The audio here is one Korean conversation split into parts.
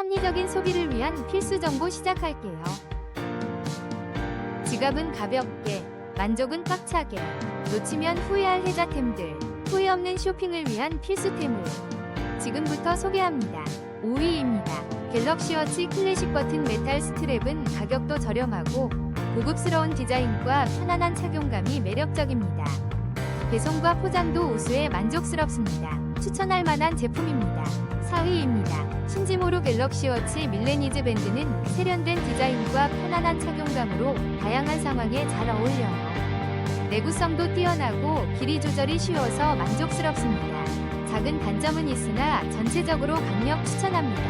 합리적인 소비를 위한 필수 정보 시작할게요. 지갑은 가볍게, 만족은 꽉차게, 놓치면 후회할 혜자템들, 후회 없는 쇼핑을 위한 필수템을 지금부터 소개합니다. 5위입니다. 갤럭시 워치 클래식 버튼 메탈 스트랩은 가격도 저렴하고 고급스러운 디자인과 편안한 착용감이 매력적입니다. 배송과 포장도 우수해 만족스럽습니다. 추천할 만한 제품입니다. 4위입니다. 신지모로 갤럭시 워치 밀레니즈 밴드는 세련된 디자인과 편안한 착용감으로 다양한 상황에 잘 어울려요. 내구성도 뛰어나고 길이 조절이 쉬워서 만족스럽습니다. 작은 단점은 있으나 전체적으로 강력 추천합니다.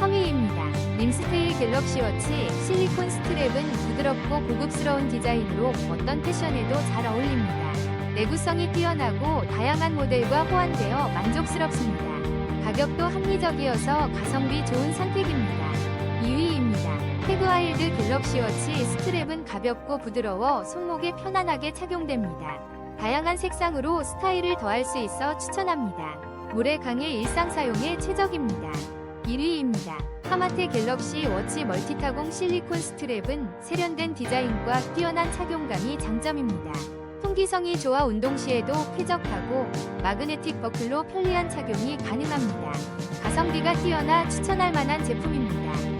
3위입니다. 림스테일 갤럭시 워치 실리콘 스트랩은 부드럽고 고급스러운 디자인으로 어떤 패션에도 잘 어울립니다. 내구성이 뛰어나고 다양한 모델과 호환되어 만족스럽습니다. 가격도 합리적이어서 가성비 좋은 선택입니다. 2위입니다. 태그와일드 갤럭시 워치 스트랩은 가볍고 부드러워 손목에 편안하게 착용됩니다. 다양한 색상으로 스타일을 더할 수 있어 추천합니다. 모래 강의 일상 사용에 최적입니다. 1위입니다. 하마테 갤럭시 워치 멀티타공 실리콘 스트랩은 세련된 디자인과 뛰어난 착용감이 장점입니다. 통기성이 좋아 운동 시에도 쾌적하고 마그네틱 버클로 편리한 착용이 가능합니다. 가성비가 뛰어나 추천할 만한 제품입니다.